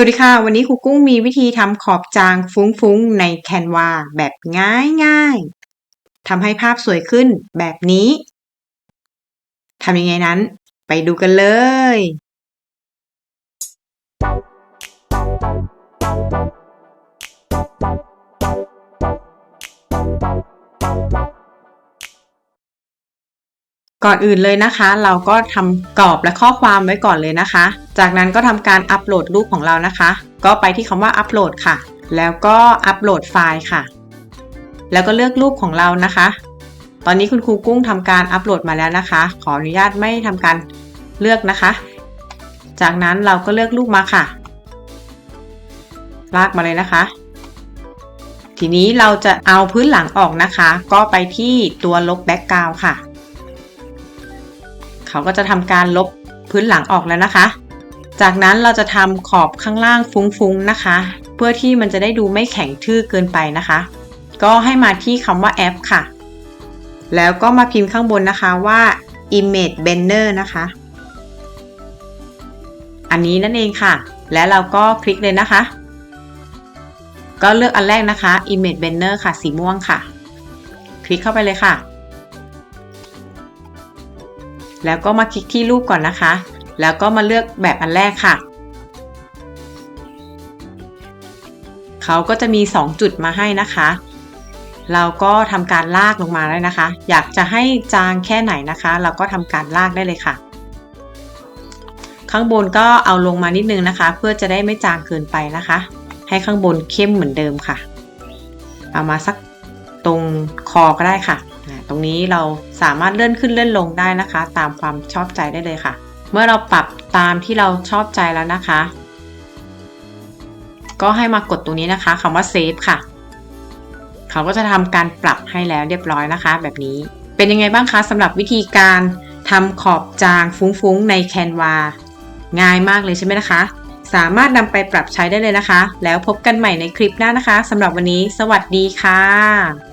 สวัสดีค่ะ วันนี้ครูกุ้งมีวิธีทำขอบจางฟุ้งๆ ในแคนวาแบบง่ายๆทำให้ภาพสวยขึ้นแบบนี้ทำยังไงนั้น ไปดูกันเลย ก่อนอื่นเลยนะคะ เราก็ทำกรอบและข้อความไว้ก่อนเลยนะคะ จากนั้นก็ทำการอัปโหลดรูปของเรานะคะ ก็ไปที่คำว่าอัปโหลดค่ะ แล้วก็อัปโหลดไฟล์ค่ะ แล้วก็เลือกรูปของเรานะคะ ตอนนี้คุณครูกุ้งทำการอัปโหลดมาแล้วนะคะ ขออนุญาตไม่ทำการเลือกนะคะ จากนั้นเราก็เลือกรูปมาค่ะ ลากมาเลยนะคะ ทีนี้เราจะเอาพื้นหลังออกนะคะ ก็ไปที่ตัวลบแบ็กกราวค่ะ เขาก็จะทำการลบพื้นหลังออกแล้วนะคะ จากนั้นเราจะทำขอบข้างล่างฟุ้งๆนะคะ เพื่อที่มันจะได้ดูไม่แข็งทื่อเกินไปนะคะ ก็ให้มาที่คำว่าแอปค่ะ แล้วก็มาพิมพ์ข้างบนนะคะว่า image banner นะคะ อันนี้นั่นเองค่ะ และเราก็คลิกเลยนะคะ ก็เลือกอันแรกนะคะ image banner ค่ะ สีม่วงค่ะ คลิกเข้าไปเลยค่ะ แล้วก็มาคลิกที่รูปก่อนนะคะ แล้วก็มาเลือกแบบอันแรกค่ะ เขาก็จะมี 2 จุดมาให้นะคะ เราก็ทำการลากลงมาได้นะคะ อยากจะให้จางแค่ไหนนะคะ เราก็ทำการลากได้เลยค่ะ ข้างบนก็เอาลงมานิดนึงนะคะ เพื่อจะได้ไม่จางเกินไปนะคะ ให้ข้างบนเข้มเหมือนเดิมค่ะ เอามาสักตรงคอก็ได้ค่ะ ตรงนี้เราสามารถเลื่อนขึ้นเลื่อนลงได้นะคะ ตามความชอบใจได้เลยค่ะ เมื่อเราปรับตามที่เราชอบใจแล้วนะคะ ก็ให้มากดตรงนี้นะคะคำว่า save ค่ะ เขาก็จะทำการปรับให้แล้วเรียบร้อยนะคะ แบบนี้เป็นยังไงบ้างคะสำหรับวิธีการทำขอบจางฟุ้งๆใน Canva ง่ายมากเลยใช่ไหมนะคะ สามารถนำไปปรับใช้ได้เลยนะคะ แล้วพบกันใหม่ในคลิปหน้านะคะสำหรับวันนี้ สวัสดีค่ะ